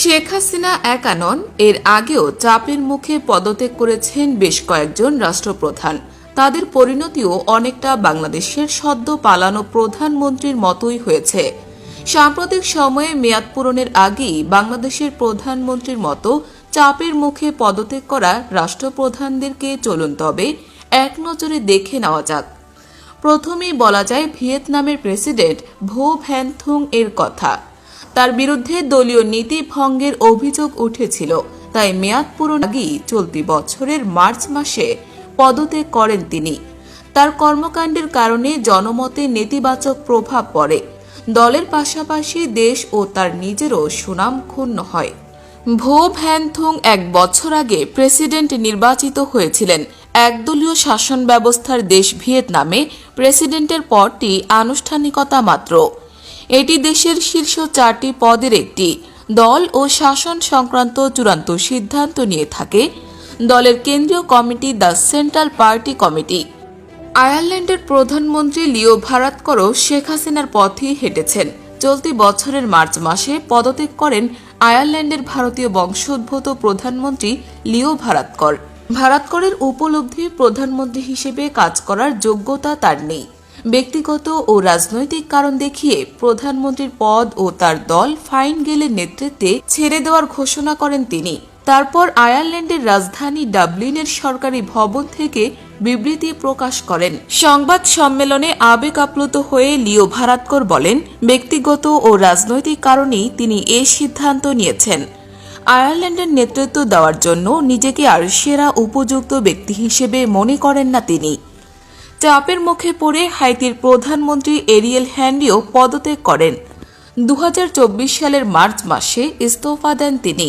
শেখ হাসিনা একা নন, এর আগেও চাপের মুখে পদত্যাগ করেছেন বেশ কয়েকজন রাষ্ট্রপ্রধান। তাদের পরিণতিও অনেকটা বাংলাদেশের সদ্য পালানো প্রধানমন্ত্রীর মতোই হয়েছে। সাম্প্রতিক সময়ে মেয়াদ পূরণের আগেই বাংলাদেশের প্রধানমন্ত্রীর মতো চাপের মুখে পদত্যাগ করা রাষ্ট্রপ্রধানদেরকে চলুন তবে এক নজরে দেখে নেওয়া যাক। প্রথমেই বলা যায় ভিয়েতনামের প্রেসিডেন্ট ভো ভ্যান থুং এর কথা। তার বিরুদ্ধে দলীয় নীতি ভঙ্গের অভিযোগ উঠেছিল। তাই মেয়াদ পূরণ আগেই চলতি বছরের মার্চ মাসে পদত্যাগ করেন তিনি। তার কর্মকাণ্ডের কারণে জনমতে নেতিবাচক প্রভাব পড়ে। দলের পাশাপাশি দেশ ও তার নিজেরও সুনাম ক্ষুণ্ণ হয়। ভো ভ্যান থুং এক বছর আগে প্রেসিডেন্ট নির্বাচিত হয়েছিলেন। একদলীয় শাসন ব্যবস্থার দেশ ভিয়েতনামে প্রেসিডেন্টের পদটি আনুষ্ঠানিকতা মাত্র। এটি দেশের শীর্ষ চারটি পদের একটি। দল ও শাসন সংক্রান্ত চূড়ান্ত সিদ্ধান্ত নিয়ে থাকে। দলের কেন্দ্রীয় committee the central party committee. আয়ারল্যান্ডের প্রধানমন্ত্রী লিও ভারাতকরও শেখ হাসিনার পথেই হেঁটেছেন। চলতি বছরের মার্চ মাসে পদত্যাগ করেন আয়ারল্যান্ডের ভারতীয় বংশোদ্ভূত প্রধানমন্ত্রী লিও ভারাতকর। ভারাতকরের উপলব্ধি প্রধানমন্ত্রী হিসেবে কাজ করার যোগ্যতা তার নেই। ব্যক্তিগত ও রাজনৈতিক কারণ দেখিয়ে প্রধানমন্ত্রীর পদ ও তার দল ফাইন গেলের নেতৃত্বে ছেড়ে দেওয়ার ঘোষণা করেন তিনি। তারপর আয়ারল্যান্ডের রাজধানী ডাবলিনের সরকারি ভবন থেকে বিবৃতি প্রকাশ করেন। সংবাদ সম্মেলনে আবেগ আপ্লুত হয়ে লিও ভারাতকর বলেন, ব্যক্তিগত ও রাজনৈতিক কারণেই তিনি এ সিদ্ধান্ত নিয়েছেন। আয়ারল্যান্ডের নেতৃত্ব দেওয়ার জন্য নিজেকে আর সেরা উপযুক্ত ব্যক্তি হিসেবে মনে করেন না তিনি। চাপের মুখে পড়ে হাইতির প্রধানমন্ত্রী এরিয়েল হ্যান্ডিও পদত্যাগ করেন। দু হাজার চব্বিশ সালের মার্চ মাসে ইস্তফা দেন তিনি।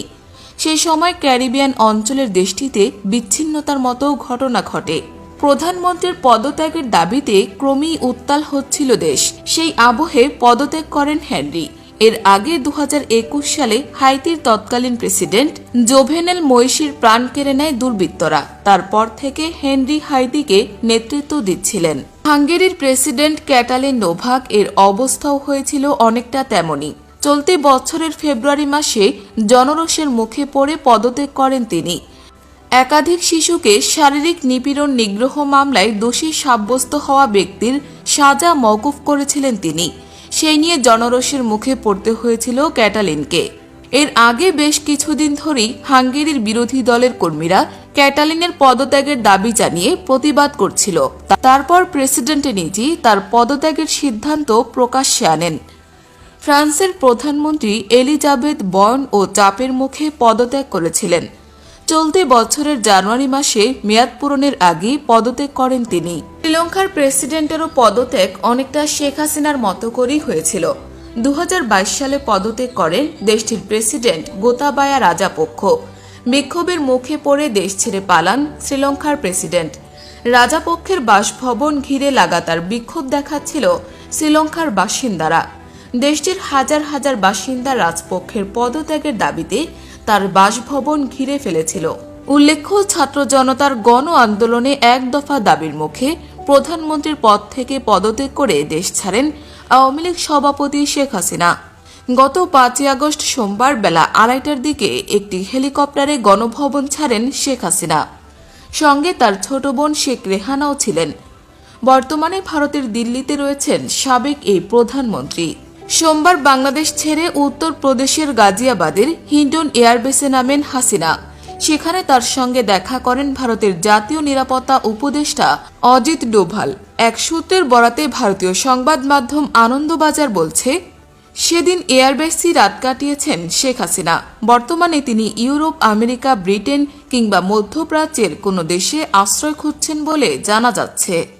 সেই সময় ক্যারিবিয়ান অঞ্চলের দেশটিতে বিচ্ছিন্নতার মতো ঘটনা ঘটে। প্রধানমন্ত্রীর পদত্যাগের দাবিতে ক্রমেই উত্তাল হচ্ছিল দেশ। সেই আবহে পদত্যাগ করেন হেনরি এর আগে দু হাজার একুশ সালে হাইতির তৎকালীন প্রেসিডেন্ট জোভেনেল মৈশির প্রাণ কেড়ে নেয় দুর্বৃত্তরা। তারপর থেকে হেনরি হাইতিকে নেতৃত্ব দিচ্ছিলেন। হাঙ্গেরির প্রেসিডেন্ট ক্যাটালিন নোভাক এর অবস্থাও হয়েছিল অনেকটা তেমনই। চলতি বছরের ফেব্রুয়ারি মাসে জনরোষের মুখে পড়ে পদত্যাগ করেন তিনি। একাধিক শিশুকে শারীরিক নিপীড়ন নিগ্রহ মামলায় দোষী সাব্যস্ত হওয়া ব্যক্তির সাজা মওকুফ করেছিলেন তিনি। সেই নিয়ে জনরোষের মুখে পড়তে হয়েছিল ক্যাটালিনকে। এর আগে বেশ কিছুদিন ধরেই হাঙ্গেরির বিরোধী দলের কর্মীরা ক্যাটালিনের পদত্যাগের দাবি জানিয়ে প্রতিবাদ করছিল। তারপর প্রেসিডেন্ট নিজেই তার পদত্যাগের সিদ্ধান্ত প্রকাশ্যে আনেন। ফ্রান্সের প্রধানমন্ত্রী এলিজাবেথ বয়ন ও চাপের মুখে পদত্যাগ করেছিলেন। চলতি বছরের জানুয়ারি মাসে মেয়াদ পূরণের আগে পদত্যাগ করেন তিনি। শ্রীলঙ্কার প্রেসিডেন্টেরও পদত্যাগ অনেকটা শেখ হাসিনার মতো করেই হয়েছিল। দু সালে পদত্যাগ করেন দেশটির প্রেসিডেন্ট গোতাবায়া রাজাপক্ষ। বিক্ষোভের মুখে পড়ে দেশ ছেড়ে পালান শ্রীলঙ্কার প্রেসিডেন্ট। রাজাপক্ষের বাসভবন ঘিরে লাগাতার বিক্ষোভ দেখাচ্ছিল শ্রীলঙ্কার বাসিন্দারা। দেশটির হাজার হাজার বাসিন্দা রাজপক্ষের পদত্যাগের দাবিতে তার বাসভবন ঘিরে ফেলেছিল। উল্লেখ্য, ছাত্র জনতার গণ আন্দোলনে এক দফা দাবির মুখে প্রধানমন্ত্রীর পদ থেকে পদত্যাগ করে দেশ ছাড়েন আওয়ামী লীগ সভাপতি শেখ হাসিনা। গত পাঁচই আগস্ট সোমবার বেলা আড়াইটার দিকে একটি হেলিকপ্টারে গণভবন ছাড়েন শেখ হাসিনা। সঙ্গে তার ছোট বোন শেখ রেহানাও ছিলেন। বর্তমানে ভারতের দিল্লিতে রয়েছেন সাবেক এই প্রধানমন্ত্রী। সোমবার বাংলাদেশ ছেড়ে উত্তর প্রদেশের গাজিয়াবাদের হিন্ডন এয়ারবেসে নামেন হাসিনা। সেখানে তার সঙ্গে দেখা করেন ভারতের জাতীয় নিরাপত্তা উপদেষ্টা অজিত ডোভাল। এক সূত্রের বরাতে ভারতীয় সংবাদ মাধ্যম আনন্দবাজার বলছে, সেদিন এয়ারবেসই রাত কাটিয়েছেন শেখ হাসিনা। বর্তমানে তিনি ইউরোপ, আমেরিকা, ব্রিটেন কিংবা মধ্যপ্রাচ্যের কোনো দেশে আশ্রয় খুঁজছেন বলে জানা যাচ্ছে।